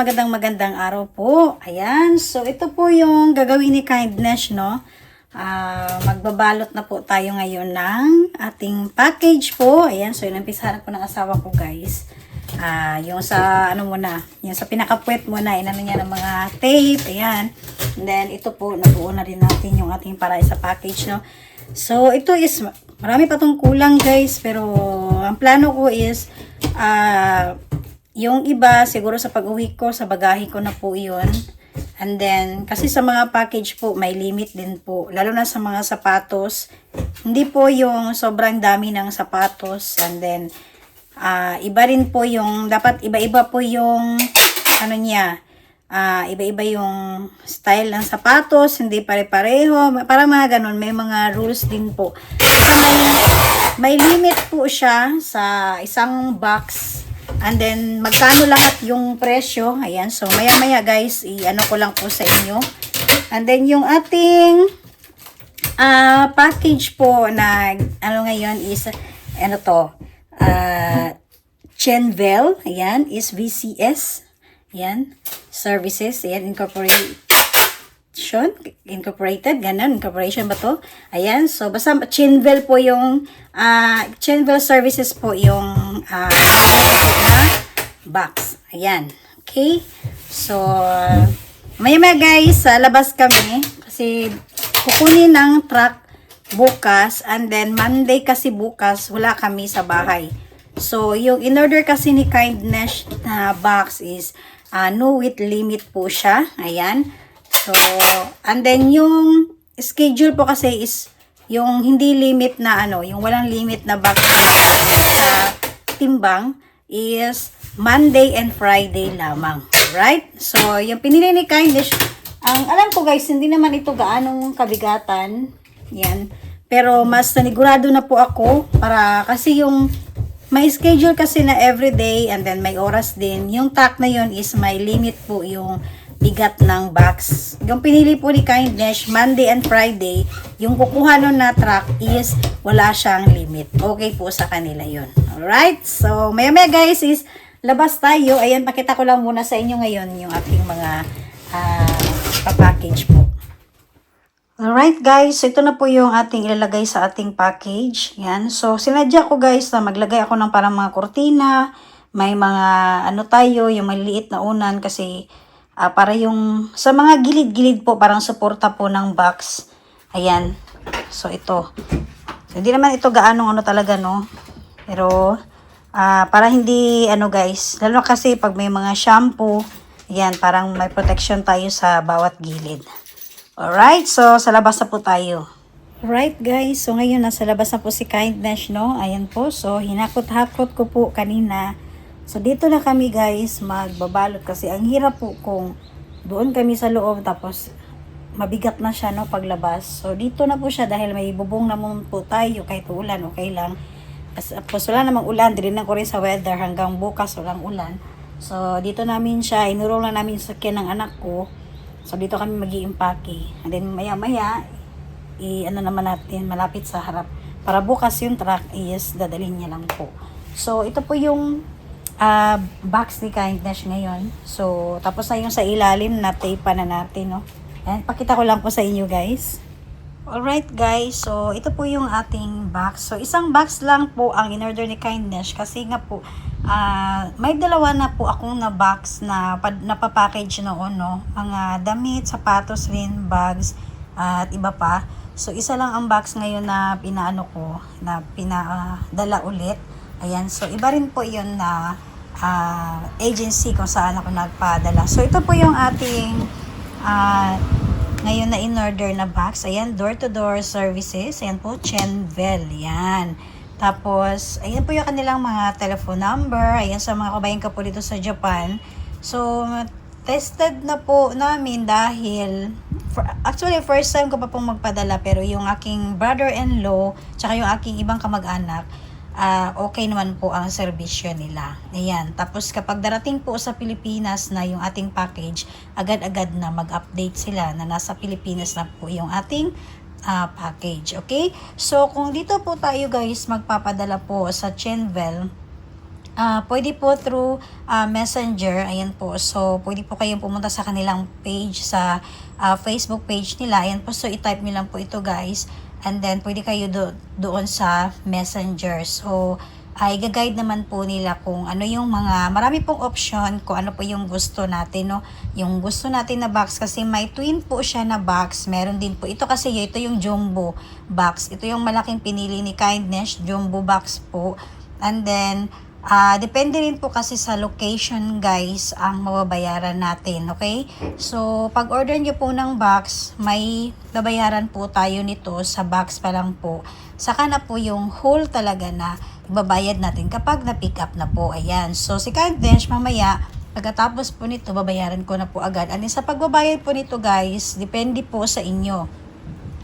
magandang magandang araw po. Ayan, so ito po yung gagawin ni Kindness, no? Ah, magbabalot na po tayo ngayon ng ating package po. Ayan, so inampisahan po ng asawa ko guys. Ah, yung sa ano muna, yung sa pinakapuwet muna, inano niya ng mga tape, ayan. And then ito po, nabuo na rin natin yung ating para sa package, no? So, ito is, marami pa tong kulang guys, pero ang plano ko is, ah, yung iba, siguro sa pag-uwi ko, sa bagahe ko na po yun. And then, kasi sa mga package po, may limit din po. Lalo na sa mga sapatos. Hindi po yung sobrang dami ng sapatos. And then, ah iba rin po yung, dapat iba-iba po yung, ano niya, ah iba-iba yung style ng sapatos, hindi pare-pareho. Para mga ganun, may mga rules din po. Saka may, may limit po siya sa isang box. And then, magkano lahat yung presyo. Ayan. So, maya-maya guys, i-ano ko lang po sa inyo. And then, yung ating ah package po na, ano ngayon is, ano to, ah Chenvel. Ayan, is VCS. Ayan, services. Ayan, incorporated incorporated, ganun, incorporation ba to? Ayan, so basta Chinvel po yung, ah Chinvel Services po yung, ah na box. Ayan, okay? So, maya maya guys, sa labas kami, kasi kukunin ng truck bukas, and then Monday kasi bukas, wala kami sa bahay. So, yung in-order kasi ni Kindness na box is, ah no weight limit po siya. Ayan. So, and then yung schedule po kasi is yung hindi limit na ano, yung walang limit na box sa timbang is Monday and Friday lamang. Right? So, yung pinili ni Kindness, ang alam ko guys, hindi naman ito gaanong kabigatan. Yan. Pero mas nanigurado na po ako para kasi yung may schedule kasi na everyday and then may oras din. Yung tack na yun is may limit po yung bigat ng box. Yung pinili po ni Kindness, Monday and Friday, yung kukuha nun na truck is wala siyang limit. Okay po sa kanila yun. Alright? So, maya maya guys is labas tayo. Ayan, pakita ko lang muna sa inyo ngayon yung ating mga ah, papackage po. Alright guys, ito na po yung ating ilalagay sa ating package. Yan. So, sinadya ko guys na maglagay ako ng parang mga kurtina, may mga ano tayo, yung maliliit na unan kasi ah, para yung sa mga gilid-gilid po, parang suporta po ng box. Ayan. So, ito. So, hindi naman ito gaano ano talaga, no? Pero, ah, para hindi, ano guys, lalo kasi pag may mga shampoo, ayan, parang may protection tayo sa bawat gilid. Alright, so sa labas na po tayo. Alright guys, so ngayon nasa labas na po si Kindness, no? Ayan po, so hinakot-hakot ko po kanina. So dito na kami guys magbabalot kasi ang hirap po kung doon kami sa loob tapos mabigat na siya no paglabas. So dito na po siya dahil may bubong naman po tayo kahit ulan okay lang. Tapos wala namang ulan, dinignan ko rin sa weather hanggang bukas walang ulan. So dito namin siya, inurong lang namin sa sakyan ng anak ko. So, dito kami mag impake And then, maya-maya, i ano naman natin, malapit sa harap. Para bukas yung truck is, dadalhin niya lang po. So, ito po yung ah, box ni Kindness ngayon. So, tapos na yung sa ilalim na tape pa na natin, no? Ayan, pakita ko lang po sa inyo, guys. Alright guys, so ito po yung ating box. So isang box lang po ang in-order ni Kindness kasi nga po ah may dalawa na po akong na box na pa- napapackage noon no. Mga damit, sapatos rin, bags at iba pa. So isa lang ang box ngayon na pinaano ko, na pinadala ulit. Ayan, so iba rin po yun na ah, agency kung saan ako nagpadala. So ito po yung ating ah ngayon na in-order na box. Ayan, door-to-door services. Ayan po, Chenvel. Yan. Tapos, ayan po yung kanilang mga telephone number. Ayan sa mga kabayan ko po dito sa Japan. So, tested na po namin dahil for, actually first time ko pa pong magpadala pero yung aking brother-in-law tsaka yung aking ibang kamag-anak ah okay naman po ang serbisyo nila. Ayan. Tapos kapag darating po sa Pilipinas na yung ating package, agad-agad na mag-update sila na nasa Pilipinas na po yung ating ah, package. Okay? So, kung dito po tayo guys magpapadala po sa Chenvel, Ah, pwede po through ah, Messenger, ayan po. So, pwede po kayong pumunta sa kanilang page, sa ah, Facebook page nila. Ayan po, so i-type nyo lang po ito guys. And then, pwede kayo do- doon sa Messenger. So, ay guide naman po nila kung ano yung mga, marami pong option kung ano po yung gusto natin, no? Yung gusto natin na box kasi may twin po siya na box. Meron din po. Ito kasi, ito yung jumbo box. Ito yung malaking pinili ni Kindness, jumbo box po. And then, Ah, depende rin po kasi sa location guys ang mababayaran natin, okay? So, pag order nyo po ng box, may babayaran po tayo nito sa box pa lang po. Saka na po yung whole talaga na babayad natin kapag na-pick up na po. Ayan. So, si Kindness, mamaya, pagkatapos po nito, babayaran ko na po agad. And sa pagbabayad po nito guys, depende po sa inyo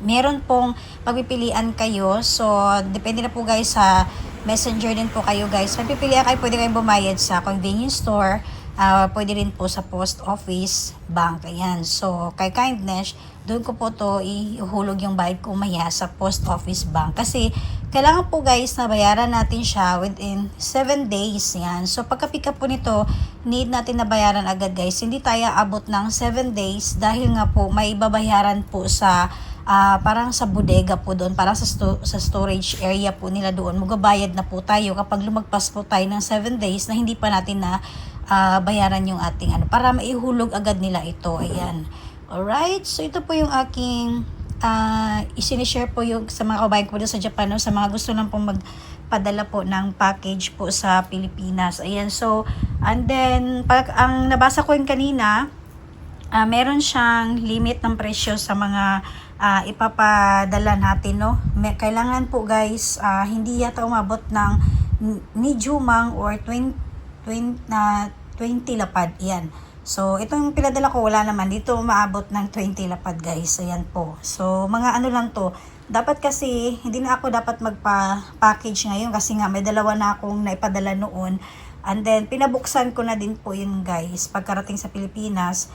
meron pong pagpipilian kayo. So, depende na po guys sa messenger din po kayo guys. Pagpipilian kayo, pwede kayong bumayad sa convenience store. ah pwede rin po sa post office, bank. Ayan. So, kay Kindness, doon ko po to ihulog yung bayad ko maya sa post office bank. Kasi, kailangan po guys na bayaran natin siya within 7 days. Yan. So, pagka-pick up po nito, need natin na bayaran agad guys. Hindi tayo abot ng 7 days dahil nga po may babayaran po sa ah parang sa bodega po doon, parang sa, sto- sa storage area po nila doon, magabayad na po tayo kapag lumagpas po tayo ng 7 days na hindi pa natin na ah, bayaran yung ating ano, para maihulog agad nila ito. Ayan. Alright, so ito po yung aking uh, isinishare po yung sa mga kabayan ko sa Japan, no? sa mga gusto lang pong magpadala po ng package po sa Pilipinas. Ayan, so, and then, pag, ang nabasa ko yung kanina, ah meron siyang limit ng presyo sa mga ah, ipapadala natin, no? May, kailangan po guys, ah, hindi yata umabot ng mediumang or 20, 20, na 20 lapad. Yan. So, itong pinadala ko, wala naman. Dito umaabot ng 20 lapad guys. Ayan po. So, mga ano lang to. Dapat kasi, hindi na ako dapat magpa-package ngayon kasi nga may dalawa na akong naipadala noon. And then, pinabuksan ko na din po yun guys. Pagkarating sa Pilipinas,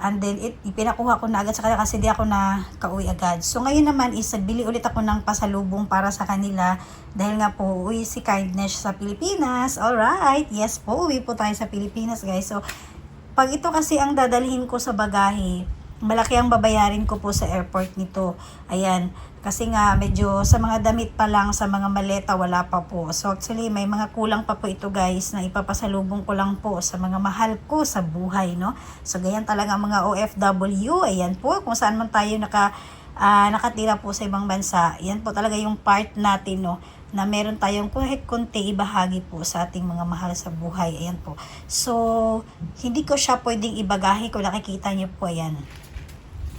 And then, it, ipinakuha ko na agad sa kanila kasi di ako na kauwi agad. So, ngayon naman is, nagbili ulit ako ng pasalubong para sa kanila. Dahil nga po, uwi si Kindness sa Pilipinas. Alright, yes po, uwi po tayo sa Pilipinas, guys. So, pag ito kasi ang dadalhin ko sa bagahe, malaki ang babayarin ko po sa airport nito. Ayan. Kasi nga, medyo sa mga damit pa lang, sa mga maleta, wala pa po. So, actually, may mga kulang pa po ito, guys, na ipapasalubong ko lang po sa mga mahal ko sa buhay, no? So, ganyan talaga mga OFW. Ayan po, kung saan man tayo naka, ah, nakatira po sa ibang bansa. Yan po talaga yung part natin, no? na meron tayong kahit konti ibahagi po sa ating mga mahal sa buhay. Ayan po. So, hindi ko siya pwedeng ibagahe kung nakikita niyo po ayan.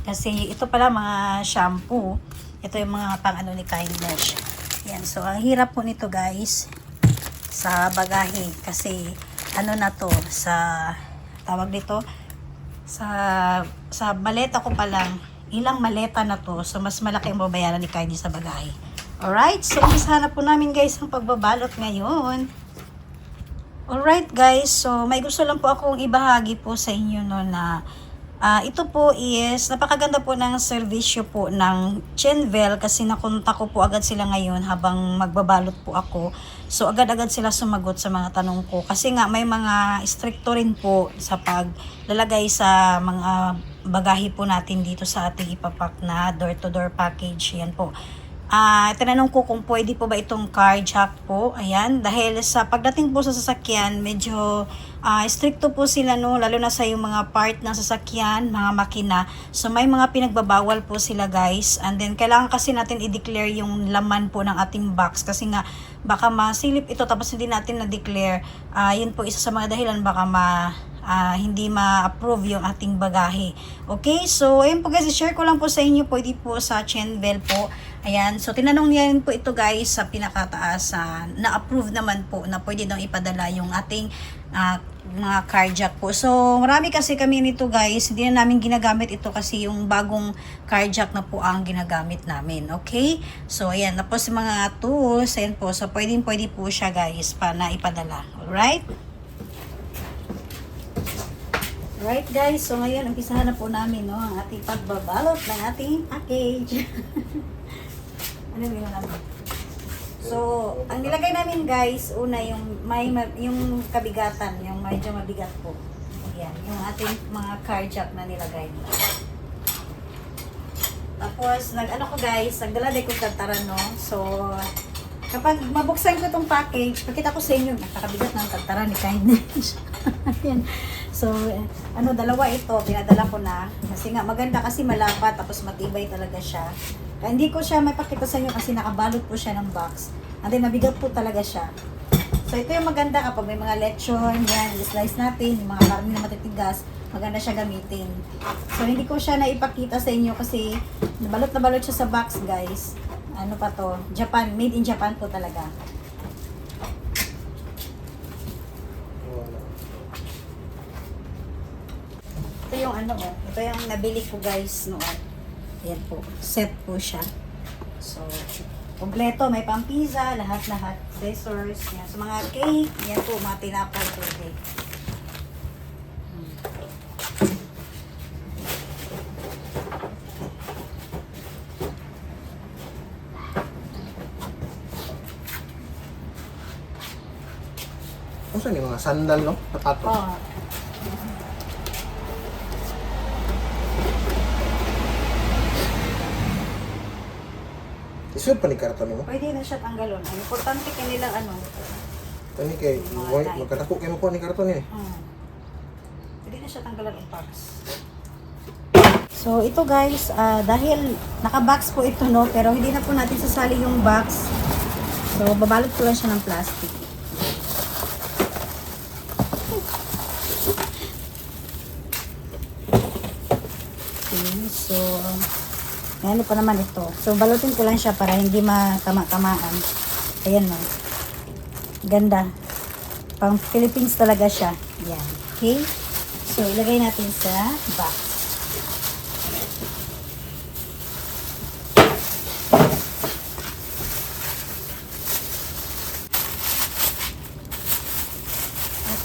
Kasi ito pala mga shampoo. Ito yung mga pang ano ni Kindness. Yan. So, ang hirap po nito guys sa bagahe. Kasi ano na to sa tawag dito sa sa maleta ko pa lang ilang maleta na to so mas malaki ang babayaran ni Kindness sa bagahe. Alright, so umpisa na po namin guys ang pagbabalot ngayon. Alright guys, so may gusto lang po akong ibahagi po sa inyo no na ah, ito po is napakaganda po ng serbisyo po ng Chenvel kasi nakunta ko po agad sila ngayon habang magbabalot po ako. So agad-agad sila sumagot sa mga tanong ko kasi nga may mga stricto rin po sa paglalagay sa mga bagahe po natin dito sa ating ipapak na door-to-door package. Yan po. Ah, tinanong ko kung pwede po ba itong car jack po. Ayan, dahil sa pagdating po sa sasakyan, medyo ah, stricto po sila no, lalo na sa yung mga part ng sasakyan, mga makina. So may mga pinagbabawal po sila guys. And then kailangan kasi natin i-declare yung laman po ng ating box kasi nga baka masilip ito tapos hindi natin na-declare. Ah, yun po isa sa mga dahilan baka ma ah, hindi ma-approve yung ating bagahe. Okay, so ayun po guys, share ko lang po sa inyo, pwede po sa Chenvel po. Ayan, so tinanong niya po ito guys sa pinakataas, ah, na-approve naman po na pwede daw ipadala yung ating ah, mga carjack po. So marami kasi kami nito guys, hindi na namin ginagamit ito kasi yung bagong carjack na po ang ginagamit namin. Okay, so ayan, tapos mga tools, ayan po, so pwedeng pwede po siya guys pa na ipadala. Alright? Right guys, so ngayon umpisahan na po namin no, ang ating pagbabalot ng ating package. yun naman? So, ang nilagay namin guys, una yung may ma- yung kabigatan, yung medyo mabigat po. Yan, yung ating mga car jack na nilagay. Tapos, nag-ano ko guys, nagdala din ko no? So, kapag mabuksan ko itong package, pakita ko sa inyo, nakakabigat ng kantaran ni Kindness. Ayan. So, eh, ano, dalawa ito, pinadala ko na. Kasi nga, maganda kasi malapat, tapos matibay talaga siya. Kaya hindi ko siya may pakita sa inyo kasi nakabalot po siya ng box. And then, mabigat po talaga siya. So, ito yung maganda kapag may mga lechon, yan, slice natin, yung mga karne na matitigas, maganda siya gamitin. So, hindi ko siya naipakita sa inyo kasi nabalot na balot siya sa box, guys. Ano pa to? Japan, made in Japan po talaga. Yung ano oh, ito yung nabili ko guys noon. Ayan po, set po siya. So, kompleto, may pang pizza, lahat-lahat, scissors, yan. So, mga cake, yan po, mga tinapay po cake. Kung saan yung mga sandal, no? Sapato. Oh, Isod pa ni karton mo. pwede na siya tanggalon. Ang importante kanila ano, Kani kay Mga Boy, light. magkadako kay mo po ni karton eh. Hmm. Pwede na siya tanggalan ng box. So, ito guys, ah, dahil naka-box po ito, no? Pero hindi na po natin sasali yung box. So, babalot ko lang siya ng plastic. Okay, so, ano pa naman ito. So, balutin ko lang siya para hindi matama-tamaan. Ayan, no? Ganda. Pang Philippines talaga siya. Yan. Okay? So, ilagay natin sa box.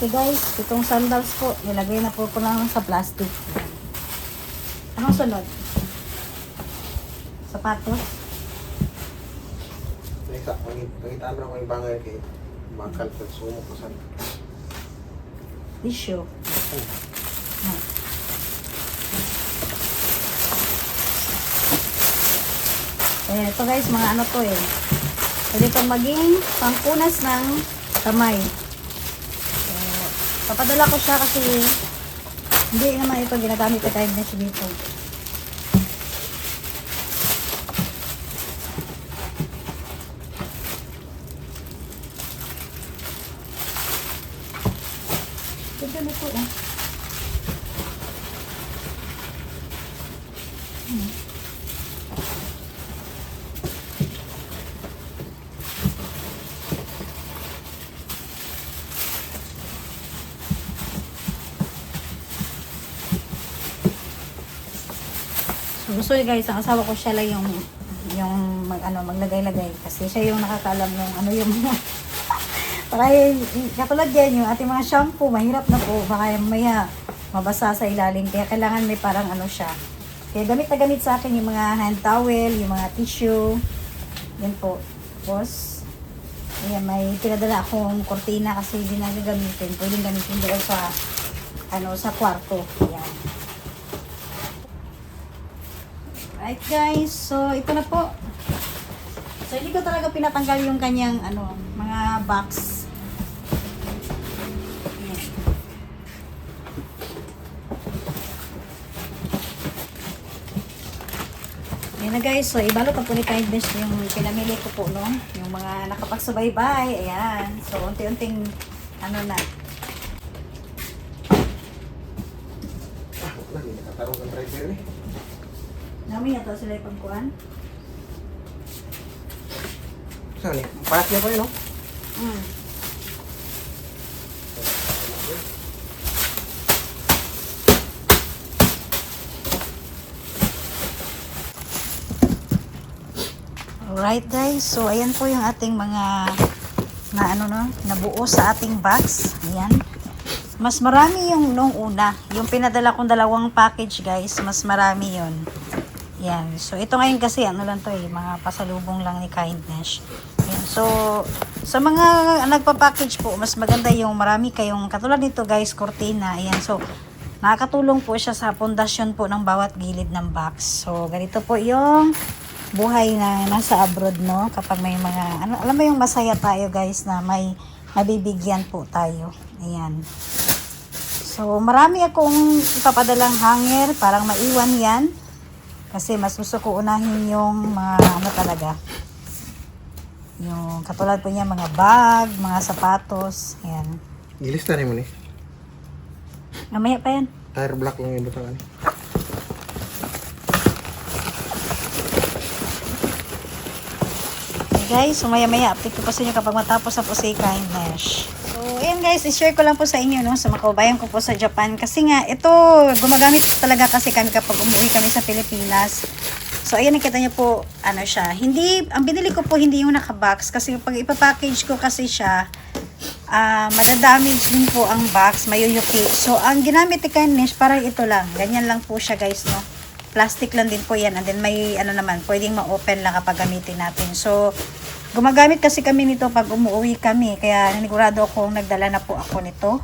Okay guys, itong sandals po, nilagay na po ko lang sa plastic. Anong sunod? Sapatos? Nisa, pangitaan mo ko yung bangay kay bakal sa sumo ko san. Tissue. Ah. Eh, ito guys, mga ano to eh. Pwede itong maging pangpunas ng kamay. So, papadala ko siya kasi hindi naman ito ginagamit na kahit na dito. Ito na po eh. So, gusto niya guys, ang asawa ko siya lang yung yung mag, ano, maglagay-lagay. Kasi siya yung nakakaalam ng ano yung para yung, katulad yan yung ating mga shampoo mahirap na po. Baka maya mabasa sa ilalim. Kaya kailangan may parang ano siya. Kaya gamit na gamit sa akin yung mga hand towel yung mga tissue. Yan po. Tapos ayan, may pinadala akong kortina kasi hindi na pwedeng gamitin doon sa ano sa kwarto. Ayan Right guys, so ito na po. So hindi ko talaga pinatanggal yung kanyang ano, mga box. Ayan. Na guys, so ibalot na po ni Kindness yung pinamili ko po no, yung mga nakapagsubaybay, ayan. So unti-unting ano na, Ah, wala di nakatarong ang driver eh. Namin yato sila yung pagkuhan. Saan ni? Parat niya ko yun, no? Mm. Alright guys, so ayan po yung ating mga na ano no, nabuo sa ating box. Ayan. Mas marami yung nung una. Yung pinadala kong dalawang package guys, mas marami yon. Yan. So ito ngayon kasi ano lang to eh, mga pasalubong lang ni Kindness. Ayan. So, sa mga nagpa-package po, mas maganda yung marami kayong, katulad nito guys, cortina. Ayan, so, nakakatulong po siya sa pundasyon po ng bawat gilid ng box. So, ganito po yung buhay na nasa abroad, no? Kapag may mga, ano, alam mo yung masaya tayo guys na may mabibigyan po tayo. Ayan. So, marami akong ipapadalang hanger, parang maiwan yan. Kasi mas gusto ko unahin yung mga ano talaga. Yung katulad po niya mga bag, mga sapatos. Ayan. Gilista rin mo ni. Mamaya pa yan. Tire block lang yung butang ani. Guys, so maya maya update ko pa sa inyo kapag matapos na po si Kindness. So, ayan guys, i-share ko lang po sa inyo no, sa mga kababayan ko po sa Japan. Kasi nga, ito, gumagamit talaga kasi kami kapag umuwi kami sa Pilipinas. So, ayan, nakita niyo po, ano siya. Hindi, ang binili ko po hindi yung naka-box. Kasi pag ipapackage ko kasi siya, ah madadamage din po ang box, mayuyuki. So, ang ginamit ni Kindness, parang ito lang. Ganyan lang po siya guys, no. Plastic lang din po yan. And then may, ano naman, pwedeng ma-open lang kapag gamitin natin. So, gumagamit kasi kami nito pag umuwi kami. Kaya nanigurado akong nagdala na po ako nito.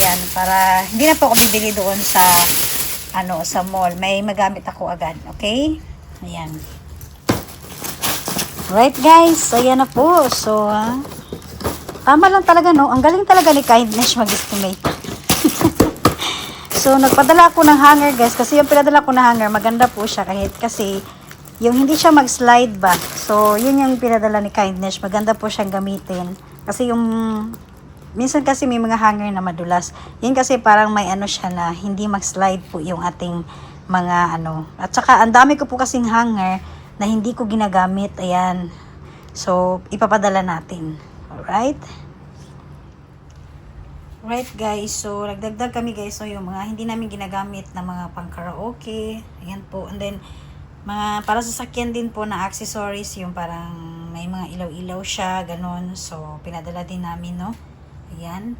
Ayan, para hindi na po ako bibili doon sa, ano, sa mall. May magamit ako agad. Okay? Ayan. Right guys, ayan na po. So, ah, Tama lang talaga, no? Ang galing talaga ni Kindness mag-estimate. so, nagpadala ako ng hanger, guys. Kasi yung pinadala ko na hanger, maganda po siya. Kahit kasi, yung hindi siya mag-slide ba. So, yun yung pinadala ni Kindness. Maganda po siyang gamitin. Kasi yung, minsan kasi may mga hanger na madulas. Yun kasi parang may ano siya na hindi mag-slide po yung ating mga ano. At saka, ang dami ko po kasing hanger na hindi ko ginagamit. Ayan. So, ipapadala natin. Alright? Right guys, so nagdagdag kami guys so yung mga hindi namin ginagamit na mga pang karaoke, ayan po. And then mga para sa sakyan din po na accessories, yung parang may mga ilaw-ilaw siya, ganon. So pinadala din namin, no? Ayan.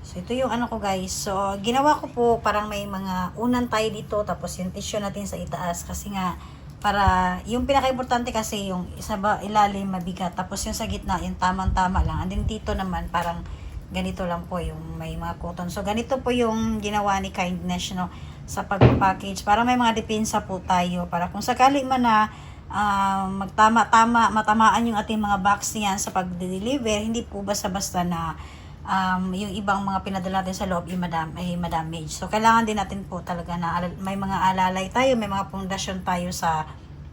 So ito yung ano ko guys. So ginawa ko po parang may mga unan tayo dito tapos yung tissue natin sa itaas kasi nga para yung pinaka-importante kasi yung isa ba ilalim mabigat tapos yung sa gitna yung tamang-tama lang. And then dito naman parang ganito lang po yung may mga cotton. So ganito po yung ginawa ni Kindness no sa pag-package para may mga depensa po tayo para kung sakali man na ah, magtama-tama matamaan yung ating mga box niyan sa pag-deliver hindi po basta-basta na um, yung ibang mga pinadala natin sa loob ay, madam, ay madamage. So, kailangan din natin po talaga na may mga alalay tayo, may mga pundasyon tayo sa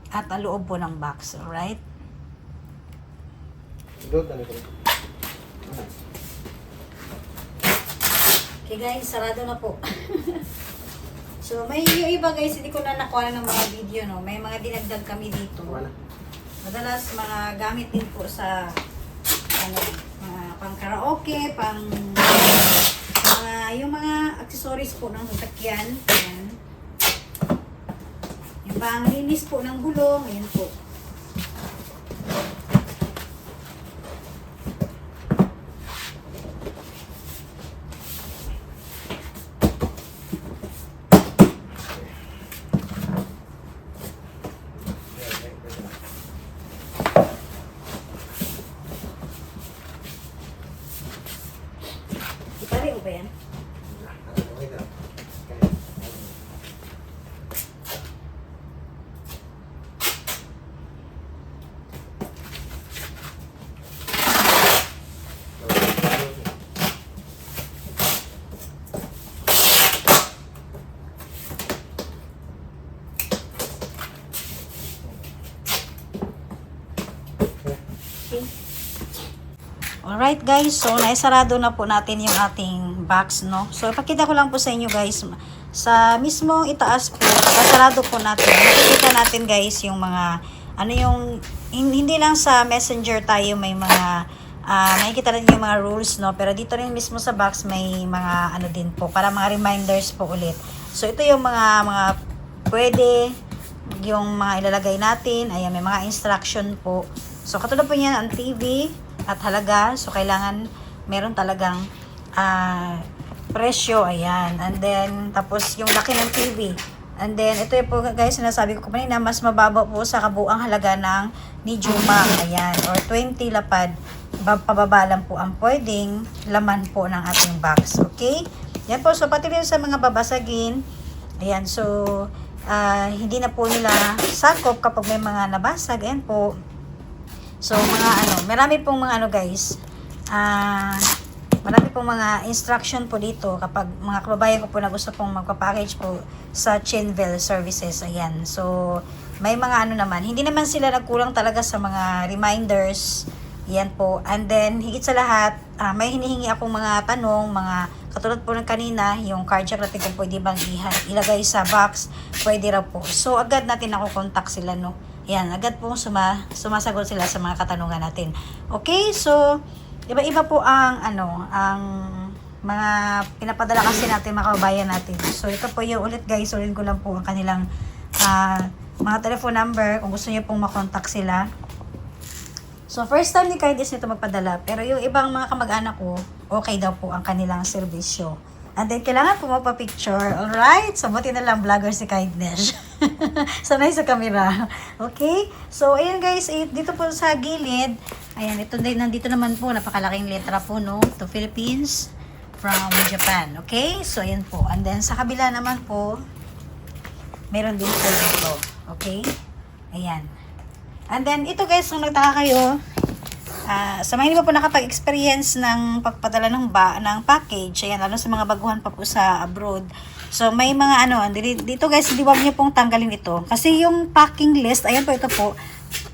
at loob po ng box. Alright? Ano. Okay guys, sarado na po. so, may yung iba guys, hindi ko na nakuha ng mga video, no? May mga dinagdag kami dito. Wala. Madalas mga gamit din po sa ano, mga pang karaoke, pang mga yung mga accessories po ng sasakyan. Ayan. Yung pang linis po ng gulong, ayan po. Ipari mo ba yan? Okay. Alright guys, so naisarado na po natin yung ating box, no? So ipakita ko lang po sa inyo guys, sa mismong itaas po, nasarado po natin. Makikita natin guys yung mga, ano yung, hin- hindi lang sa messenger tayo may mga, ah makikita rin yung mga rules, no? Pero dito rin mismo sa box may mga ano din po, para mga reminders po ulit. So ito yung mga, mga pwede, yung mga ilalagay natin, ayan, may mga instruction po. So, katulad po niyan ang TV at halaga. So, kailangan meron talagang ah, presyo. Ayan. And then, tapos yung laki ng TV. And then, ito po guys, sinasabi ko kanina, mas mababa po sa kabuang halaga ng ni Juma. Ayan, or 20 lapad. Ba- Pababa lang po ang pwedeng laman po ng ating box. Okay? Yan po, so pati rin sa mga babasagin. Ayan, so, ah, hindi na po nila sakop kapag may mga nabasag. Ayan po. So, mga ano, marami pong mga ano guys, ah, marami pong mga instruction po dito kapag mga kababayan ko po na gusto pong magpa-package po sa Chinvel Services. Ayan. So, may mga ano naman, hindi naman sila nagkulang talaga sa mga reminders. Yan po. And then, higit sa lahat, ah, may hinihingi akong mga tanong, mga katulad po ng kanina, yung card check natin kung pwede bang ilagay sa box, pwede raw po. So, agad natin ako contact sila, no? Yan, agad po suma, sumasagot sila sa mga katanungan natin. Okay, so, iba-iba po ang, ano, ang mga pinapadala kasi natin, mga kababayan natin. So, ito po yung ulit guys, ulit ko lang po ang kanilang ah, mga telephone number kung gusto niyo pong makontak sila. So, first time ni Kindness nito magpadala. Pero yung ibang mga kamag-anak ko, okay daw po ang kanilang serbisyo. And then, kailangan po magpa-picture. Alright? So, buti na lang vlogger si Kindness. Sanay sa camera. Okay? So, ayan guys, eh, dito po sa gilid, ayan, ito din, nandito naman po, napakalaking letra po, no? To Philippines from Japan. Okay? So, ayan po. And then, sa kabila naman po, meron din po dito. Okay? Ayan. And then, ito guys, kung nagtaka kayo, ah sa mga hindi pa po nakapag-experience ng pagpadala ng ba ng package, ayan, lalo sa mga baguhan pa po sa abroad. So, may mga ano, di- dito guys, hindi wag niyo pong tanggalin ito. Kasi yung packing list, ayan po ito po,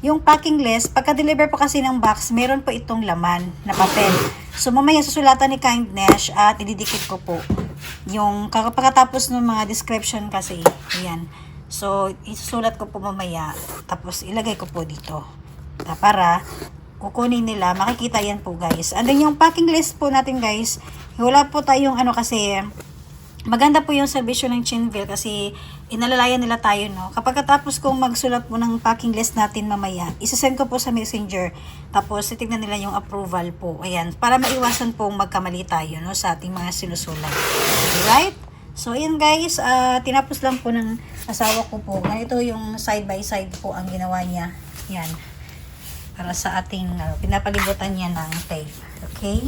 yung packing list, pagka-deliver po kasi ng box, meron po itong laman na papel. So, mamaya susulatan ni Kindness at ididikit ko po. Yung pagkatapos ng mga description kasi, ayan. So, isusulat ko po mamaya, tapos ilagay ko po dito. Ah, Para kukunin nila, makikita yan po guys. And then yung packing list po natin guys, wala po tayong ano kasi, maganda po yung servisyo ng Chinville kasi inalalayan nila tayo, no? Kapag katapos kong magsulat po ng packing list natin mamaya, isasend ko po sa messenger, tapos titignan nila yung approval po. Ayan, para maiwasan pong magkamali tayo, no? Sa ating mga sinusulat. Alright? So, ayan guys, ah, tinapos lang po ng asawa ko po. Ganito yung side by side po ang ginawa niya. Yan. Para sa ating, ano, pinapalibutan niya ng tape. Okay?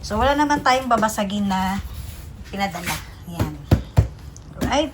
So, wala naman tayong babasagin na pinadala. Yan. Alright?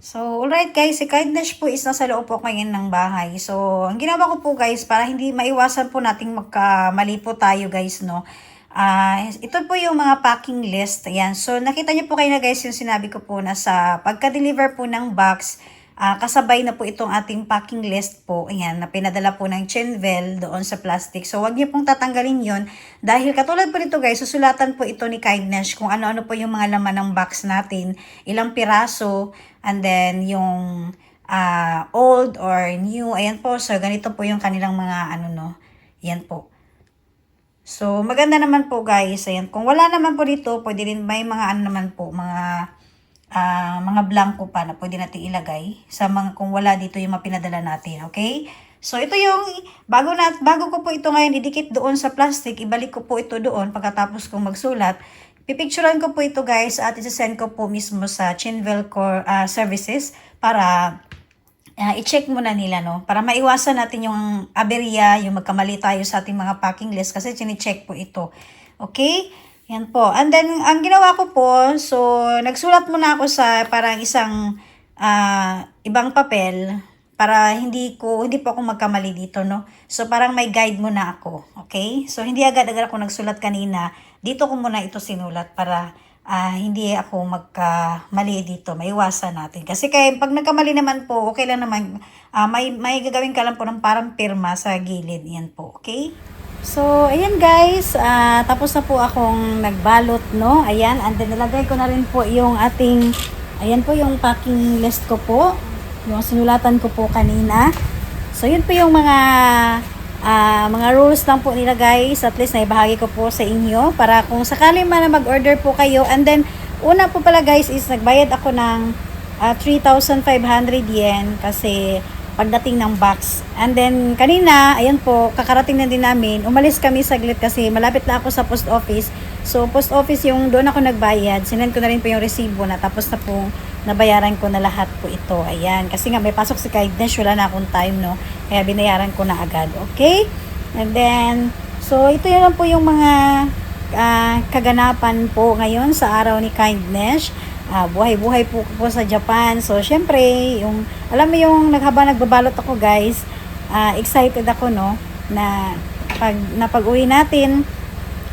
So, alright guys, si Kindness po is nasa loob po ngayon ng bahay. So, ang ginawa ko po guys, para hindi maiwasan po nating magkamali po tayo guys, no? Ah, ito po yung mga packing list. Ayan. So, nakita niyo po kayo na guys yung sinabi ko po na sa pagka-deliver po ng box, ah, kasabay na po itong ating packing list po. Ayan, na pinadala po ng Chenvel doon sa plastic. So, wag niyo pong tatanggalin yon Dahil katulad po nito guys, susulatan po ito ni Kindness kung ano-ano po yung mga laman ng box natin. Ilang piraso, and then yung ah, old or new. Ayan po. So, ganito po yung kanilang mga ano no. Ayan po. So, maganda naman po guys. Ayan. Kung wala naman po dito, pwede rin may mga ano naman po, mga ah, mga blanco pa na pwede natin ilagay sa mga kung wala dito yung mapinadala natin. Okay? So, ito yung bago na bago ko po ito ngayon idikit doon sa plastic, ibalik ko po ito doon pagkatapos kong magsulat. Pipicturean ko po ito guys at isasend ko po mismo sa Chinvel Core ah, Services para Ah, i-check muna nila, no? Para maiwasan natin yung aberya, yung magkamali tayo sa ating mga packing list kasi chine-check po ito. Okay? Yan po. And then, ang ginawa ko po, so, nagsulat muna ako sa parang isang ah, ibang papel para hindi ko, hindi po ako magkamali dito, no? So, parang may guide muna ako. Okay? So, hindi agad-agad ako nagsulat kanina. Dito ko muna ito sinulat para ah, hindi ako magkamali dito. Maiwasan natin. Kasi kaya pag nagkamali naman po, okay lang naman. ah, may, may gagawin ka lang po ng parang pirma sa gilid. Yan po. Okay? So, ayan guys. ah, tapos na po akong nagbalot, no? Ayan. And then, nilagay ko na rin po yung ating, ayan po yung packing list ko po. Yung sinulatan ko po kanina. So, yun po yung mga ah, mga rules lang po nila guys. At least naibahagi ko po sa inyo para kung sakali man na mag-order po kayo. And then, una po pala guys is nagbayad ako ng ah, 3,500 yen kasi pagdating ng box. And then, kanina, ayan po, kakarating na din namin. Umalis kami saglit kasi malapit na ako sa post office. So, post office yung doon ako nagbayad. Sinend ko na rin po yung resibo na tapos na po nabayaran ko na lahat po ito. Ayan. Kasi nga may pasok si kindness. Wala na akong time, no? Kaya binayaran ko na agad. Okay? And then, so ito yun po yung mga ah, kaganapan po ngayon sa araw ni kindness. Ah, buhay-buhay po po sa Japan. So, syempre, yung, alam mo yung naghaba nagbabalot ako guys, ah, excited ako, no? Na pag napag-uwi natin,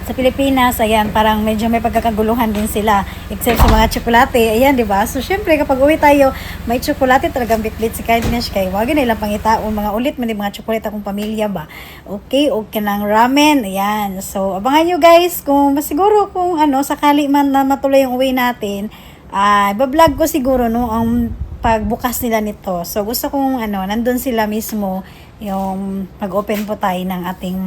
sa Pilipinas, ayan, parang medyo may pagkakaguluhan din sila. Except sa mga tsokolate, ayan, di ba? So, syempre, kapag uwi tayo, may tsokolate talagang bitbit si kindness kay wag na ilang pangitaon, mga ulit yung mga tsokolate akong pamilya ba. Okay, okay ng ramen, ayan. So, abangan nyo guys, kung siguro kung ano, sakali man na matuloy yung uwi natin, ah, bablog ko siguro no, ang pagbukas nila nito. So, gusto kong ano, nandun sila mismo yung pag-open po tayo ng ating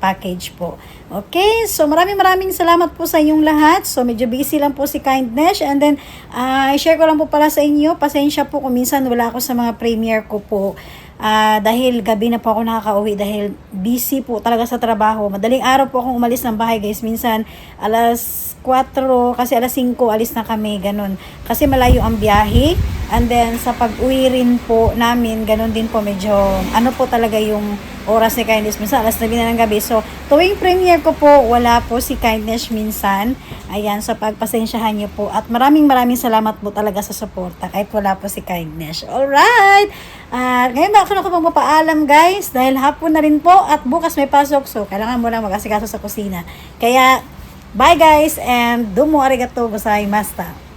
package po. Okay, so maraming maraming salamat po sa inyong lahat. So medyo busy lang po si Kindness and then ah, i-share ko lang po pala sa inyo. Pasensya po kung minsan wala ako sa mga premiere ko po. Ah, dahil gabi na po ako nakaka-uwi dahil busy po talaga sa trabaho. Madaling araw po akong umalis ng bahay guys. Minsan alas 4 kasi alas 5 alis na kami ganun. Kasi malayo ang biyahe. And then sa pag-uwi rin po namin, ganun din po medyo ano po talaga yung oras ni Kindness minsan alas 9 na ng gabi. So tuwing premiere ko po wala po si Kindness minsan. Ayan, so pagpasensyahan niyo po at maraming maraming salamat po talaga sa suporta kahit wala po si Kindness. Alright! At ngayon ba ako na ako magpapaalam guys dahil hapon na rin po at bukas may pasok so kailangan mo lang mag-asikaso sa kusina. Kaya bye guys and domo arigato gozaimashita.